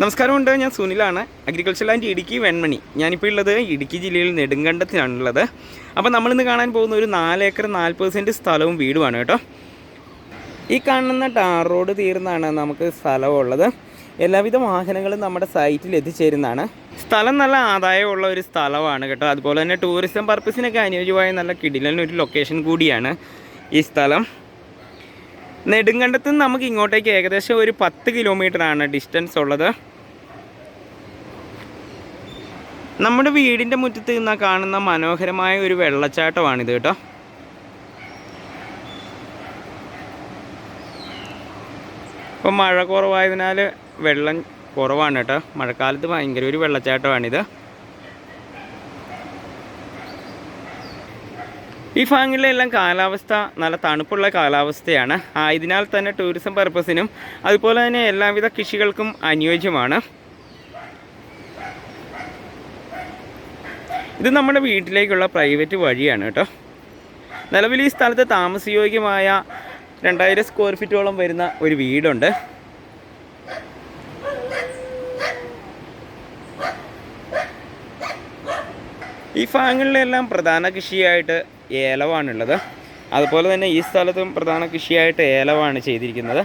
നമസ്കാരമുണ്ട് ഞാൻ സുനിലാണ്. Agriculture land Idukki Venmani. ഞാനിപ്പോൾ ഉള്ളത് ഇടുക്കി ജില്ലയിൽ നെടുങ്കണ്ടത്തിലാണുള്ളത്. അപ്പോൾ നമ്മളിന്ന് കാണാൻ പോകുന്ന ഒരു നാല് ഏക്കർ നാൽപ്പത് സെന്റ് സ്ഥലവും വീടുമാണ് കേട്ടോ. ഈ കാണുന്ന ടാർ റോഡ് തീർന്നാണ് നമുക്ക് സ്ഥലമുള്ളത്. എല്ലാവിധ വാഹനങ്ങളും നമ്മുടെ സൈറ്റിൽ എത്തിച്ചേരുന്നതാണ്. സ്ഥലം നല്ല ആദായമുള്ള ഒരു സ്ഥലമാണ് കേട്ടോ. അതുപോലെ തന്നെ ടൂറിസം പർപ്പസിനൊക്കെ അനുയോജ്യമായ നല്ല കിടിലൻ ഒരു ലൊക്കേഷൻ കൂടിയാണ് ഈ സ്ഥലം. നെടുങ്കണ്ടത്ത് നിന്ന് നമുക്ക് ഇങ്ങോട്ടേക്ക് ഏകദേശം ഒരു പത്ത് കിലോമീറ്റർ ആണ് ഡിസ്റ്റൻസ് ഉള്ളത്. നമ്മുടെ വീടിന്റെ മുറ്റത്ത് നിന്ന് കാണുന്ന മനോഹരമായ ഒരു വെള്ളച്ചാട്ടമാണിത് കേട്ടോ. ഇപ്പം മഴ കുറവായതിനാൽ വെള്ളം കുറവാണ് കേട്ടോ. മഴക്കാലത്ത് ഭയങ്കര ഒരു വെള്ളച്ചാട്ടമാണിത്. ഈ ഭാഗങ്ങളിലെല്ലാം കാലാവസ്ഥ നല്ല തണുപ്പുള്ള കാലാവസ്ഥയാണ്. ആയതിനാൽ തന്നെ ടൂറിസം പർപ്പസിനും അതുപോലെ തന്നെ എല്ലാവിധ കൃഷികൾക്കും അനുയോജ്യമാണ്. ഇത് നമ്മുടെ വീട്ടിലേക്കുള്ള പ്രൈവറ്റ് വഴിയാണ് കേട്ടോ. നിലവിൽ ഈ സ്ഥലത്ത് താമസയോഗ്യമായ രണ്ടായിരം സ്ക്വയർ ഫീറ്റോളം വരുന്ന ഒരു വീടുണ്ട്. ഈ ഭാഗങ്ങളിലെല്ലാം പ്രധാന കൃഷിയായിട്ട് ഏലമാണുള്ളത് അതുപോലെ തന്നെ ഈ സ്ഥലത്തും പ്രധാന കൃഷിയായിട്ട് ഏലവാണ് ചെയ്തിരിക്കുന്നത്.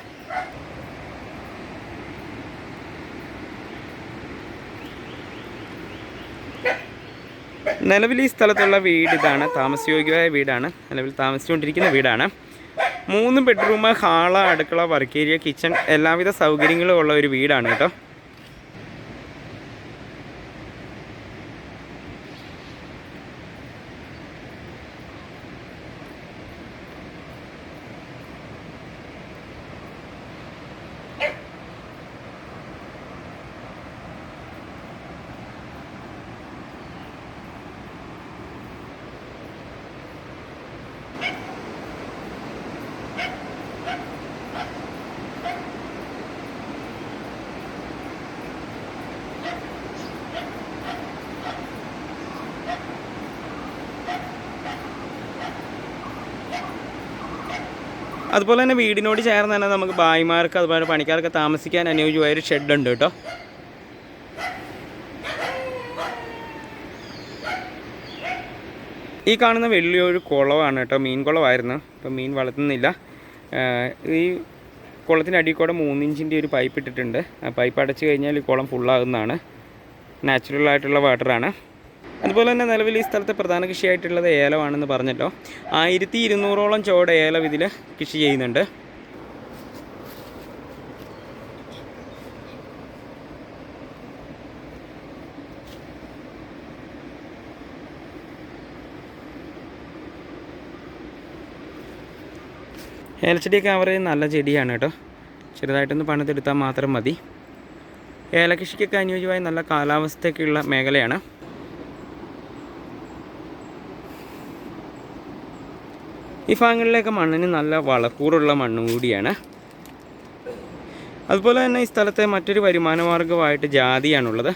നിലവിൽ ഈ സ്ഥലത്തുള്ള വീട് ഇതാണ്. താമസയോഗ്യമായ വീടാണ്. നിലവിൽ താമസിച്ചുകൊണ്ടിരിക്കുന്ന വീടാണ്. മൂന്ന് ബെഡ്റൂം ഹാൾ അടുക്കള വർക്ക് ഏരിയ കിച്ചൺ എല്ലാവിധ സൗകര്യങ്ങളും ഉള്ള ഒരു വീടാണ് കേട്ടോ. അതുപോലെ തന്നെ വീടിനോട് ചേർന്ന് തന്നെ നമുക്ക് ഭായിമാർക്ക് അതുപോലെ പണിക്കാർക്ക് താമസിക്കാൻ ഒരു ഷെഡ് ഉണ്ട് കേട്ടോ. ഈ കാണുന്ന വലിയൊരു കുളമാണ് കേട്ടോ മീൻ കുളമായിരുന്നു ഇപ്പം മീൻ വളർത്തുന്നില്ല. ഈ കുളത്തിന്റെ അടിയിൽ കൂടെ മൂന്നിഞ്ചിന്റെ ഒരു പൈപ്പ് ഇട്ടിട്ടുണ്ട്. ആ പൈപ്പ് അടച്ചു കഴിഞ്ഞാൽ ഈ കുളം ഫുള്ളാകുന്നതാണ് നാച്ചുറൽ ആയിട്ടുള്ള വാട്ടറാണ് അതുപോലെ തന്നെ നിലവിൽ ഈ സ്ഥലത്തെ പ്രധാന കൃഷിയായിട്ടുള്ളത് ഏലമാണെന്ന് പറഞ്ഞല്ലോ. ആയിരത്തി ഇരുന്നൂറോളം ചോട് ഏലം ഇതിൽ കൃഷി ചെയ്യുന്നുണ്ട്. ഏലച്ചെടിയൊക്കെ അവർ നല്ല ചെടിയാണ് കേട്ടോ. ചെറുതായിട്ടൊന്ന് പണിതെടുത്താൽ മാത്രം മതി. ഏലകൃഷിക്കൊക്കെ അനുയോജ്യമായ നല്ല കാലാവസ്ഥയൊക്കെയുള്ള മേഖലയാണ്. ഈ ഭാഗങ്ങളിലൊക്കെ മണ്ണിന് നല്ല വളക്കൂറുള്ള മണ്ണും കൂടിയാണ്. അതുപോലെ തന്നെ ഈ സ്ഥലത്തെ മറ്റൊരു വരുമാനമാർഗമായിട്ട് ജാതിയാണുള്ളത്.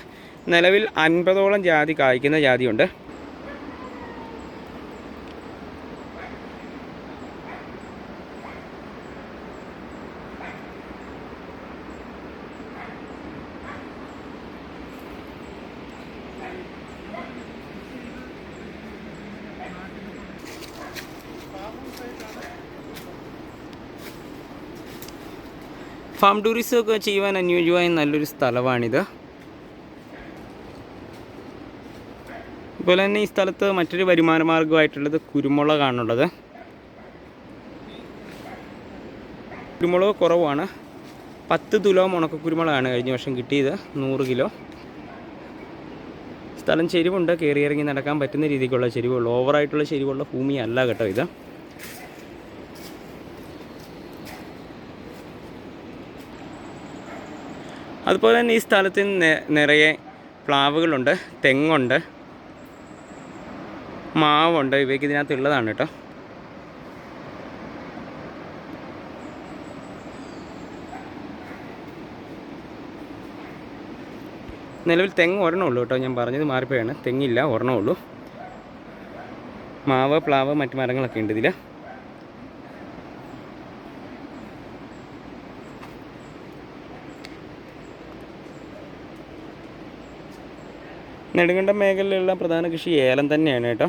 നിലവിൽ അൻപതോളം ജാതി കായ്ക്കുന്ന ജാതിയുണ്ട്. ഫാം ടൂറിസം ഒക്കെ ചെയ്യുവാൻ അനുയോജ്യമായ നല്ലൊരു സ്ഥലമാണിത്. അതുപോലെ തന്നെ ഈ സ്ഥലത്ത് മറ്റൊരു വരുമാന മാർഗമായിട്ടുള്ളത് കുരുമുളകാണുള്ളത്. കുരുമുളക് കുറവാണ്. പത്ത് തുലോ മുണക്ക കുരുമുളകാണ് കഴിഞ്ഞ വർഷം കിട്ടിയത് നൂറ് കിലോ. സ്ഥലം ചെരിവുണ്ട് കയറി ഇറങ്ങി നടക്കാൻ പറ്റുന്ന രീതിക്കുള്ള ചെരിവുള്ളൂ. ഓവറായിട്ടുള്ള ചെരിവുള്ള ഭൂമിയല്ല കേട്ടോ ഇത്. അതുപോലെ തന്നെ ഈ സ്ഥലത്ത് നിറയെ പ്ലാവുകളുണ്ട് തെങ്ങുണ്ട് മാവുണ്ട്. ഇവയ്ക്ക് ഇതിനകത്ത് ഉള്ളതാണ് കേട്ടോ. നിലവിൽ തെങ്ങ് ഒരെണ്ണമുള്ളൂ കേട്ടോ. ഞാൻ പറഞ്ഞത് മാറിപ്പോയാണ്. തെങ്ങില്ല ഒരെണ്ണമുള്ളൂ മാവ് പ്ലാവ് മറ്റു മരങ്ങളൊക്കെ ഉണ്ട് ഇതിൽ നെടുങ്കണ്ടം മേഖലയിലുള്ള പ്രധാന കൃഷി ഏലം തന്നെയാണ് കേട്ടോ.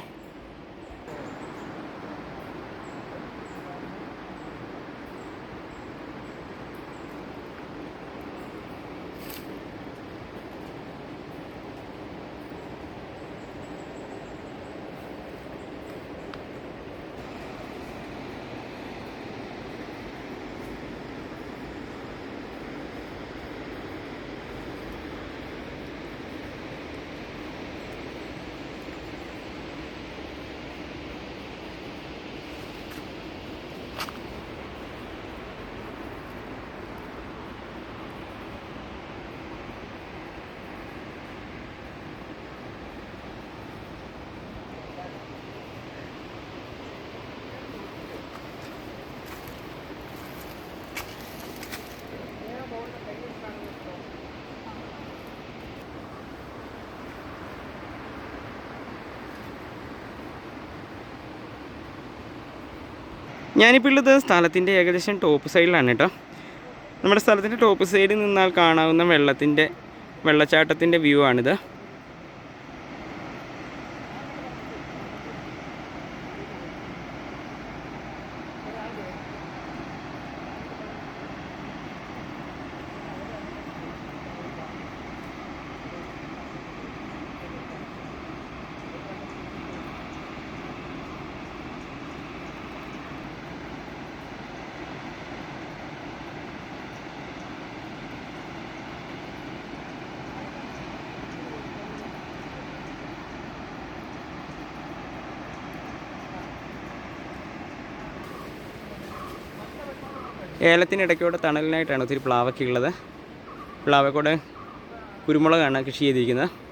ഞാനിപ്പോൾ ഉള്ളത് സ്ഥലത്തിന്റെ ഏകദേശം ടോപ്പ് സൈഡിലാണ് കേട്ടോ നമ്മുടെ സ്ഥലത്തിന്റെ ടോപ്പ് സൈഡിൽ നിന്നാൽ കാണാവുന്ന വെള്ളത്തിന്റെ വെള്ളച്ചാട്ടത്തിന്റെ വ്യൂ ആണിത്. ഏലത്തിനിടയ്ക്കൂടെ തണലിനായിട്ടാണ് ഒത്തിരി പ്ലാവൊക്കെ ഉള്ളത്. പ്ലാവക്കൂടെ കുരുമുളകാണ് കൃഷി ചെയ്തിരിക്കുന്നത്.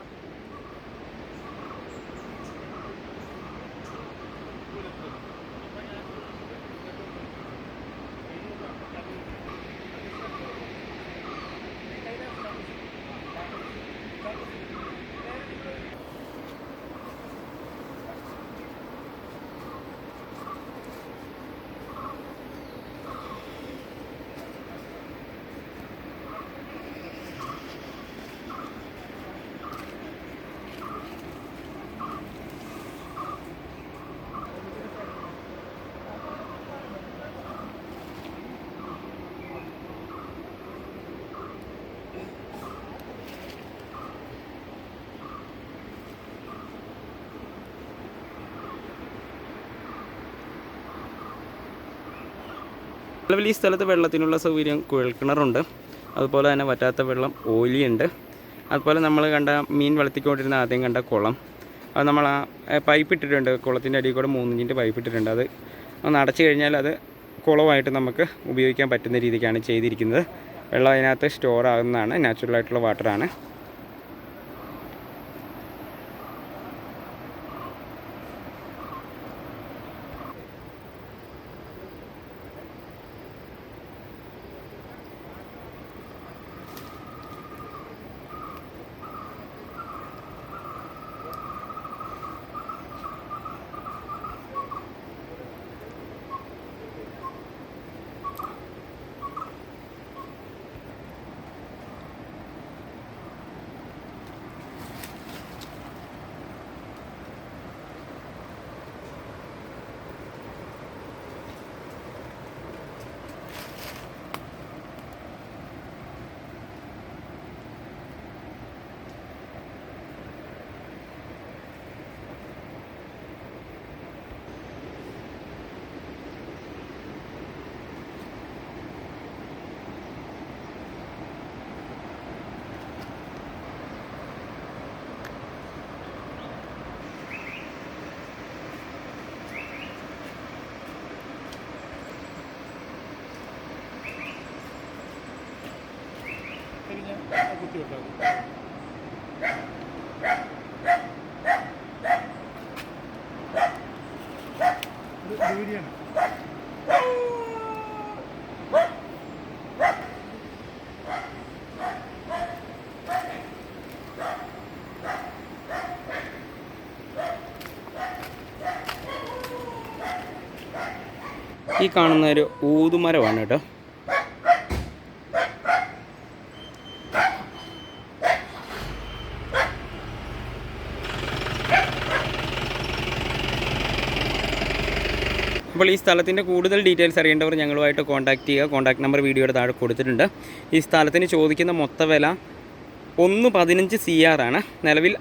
നിലവിൽ ഈ സ്ഥലത്ത് വെള്ളത്തിനുള്ള സൗകര്യം കുഴൽക്കിണറുണ്ട്. അതുപോലെ തന്നെ വറ്റാത്ത വെള്ളം ഓലിയുണ്ട് അതുപോലെ നമ്മൾ കണ്ട മീൻ വളർത്തിക്കൊണ്ടിരുന്ന ആദ്യം കണ്ട കുളം. അത് നമ്മൾ ആ പൈപ്പ് ഇട്ടിട്ടുണ്ട്. കുളത്തിന്റെ അടിയിൽ കൂടെ മൂന്നിഞ്ചിന്റെ പൈപ്പ് ഇട്ടിട്ടുണ്ട്. അത് ഒന്ന് അടച്ചു കഴിഞ്ഞാൽ അത് കുളമായിട്ട് നമുക്ക് ഉപയോഗിക്കാൻ പറ്റുന്ന രീതിക്കാണ് ചെയ്തിരിക്കുന്നത്. വെള്ളം അതിനകത്ത് സ്റ്റോർ ആകുന്നതാണ് നാച്ചുറൽ ആയിട്ടുള്ള വാട്ടറാണ്. ഇത് ബീഡിയാണ് ഈ കാണുന്ന ഒരു ഊതുമരമാണ് കേട്ടോ. അപ്പോൾ ഈ സ്ഥലത്തിന്റെ കൂടുതൽ ഡീറ്റെയിൽസ് അറിയേണ്ടവർ ഞങ്ങളുമായിട്ട് കോൺടാക്ട് ചെയ്യുക. കോൺടാക്ട് നമ്പർ വീഡിയോയുടെ താഴെ കൊടുത്തിട്ടുണ്ട്. ഈ സ്ഥലത്തിന് ചോദിക്കുന്ന മൊത്ത വില ഒന്ന് പതിനഞ്ച് സി ആർ ആണ്. നിലവിൽ